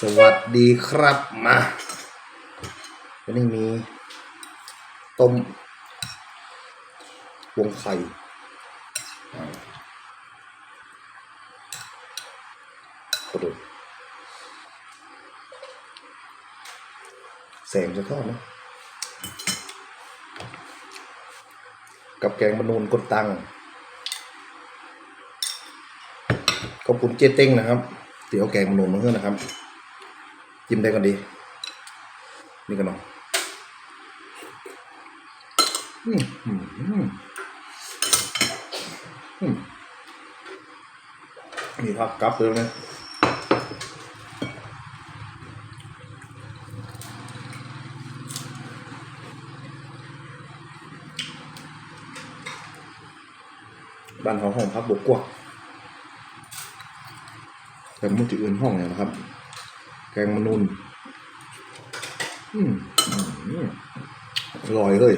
สวัสดีครับมาวันนี้มีต้มวงไข่อ่าโอ้โหแสงจะทอดนะกับแกงมะนูนกดตังขอบคุณเจเต้งนะครับ เตี๋ยวแกงมะนูนมาเพื่อนนะครับ จิ้มได้ก่อนดี นี่กันเนาะอืมอืมอืมอืมมีผักกับเลยนะบ้านเขาห้องพักบกกว่าแต่มันจะอื่นห้องเนี่ยนะครับ แกงมะนุนอืมอร่อยเลย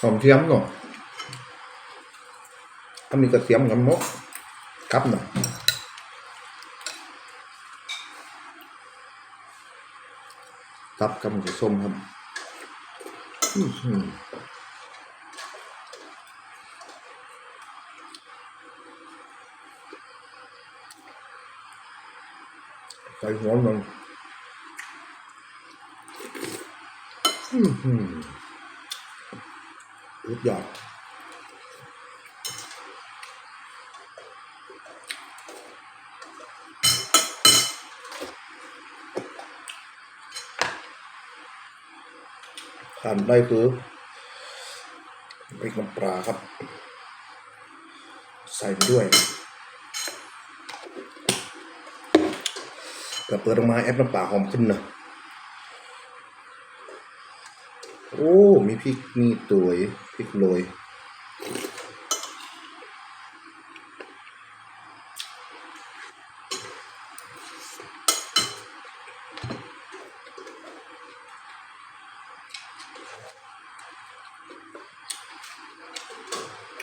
หอมเทียมเนาะถ้ามีกระเทียมกับมกกับหน่อยตับกับหมูส้มครับ อือ ใส่หัวมันอืมอืมสุดยอดทานได้คือพริกน้ำปลาครับ ใส่ไปด้วย แต่เปิดออกมาแอปน้ำปลาหอมขึ้นนะโอ้ มีพริกมีตัวยพริกโรย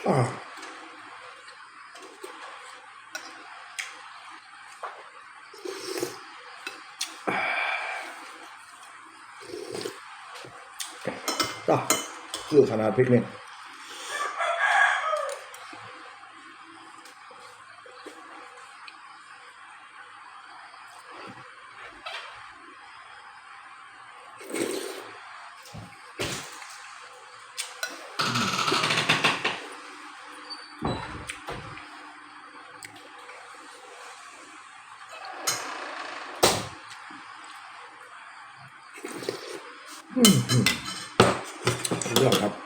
อ่า อะคือขนาด 不让他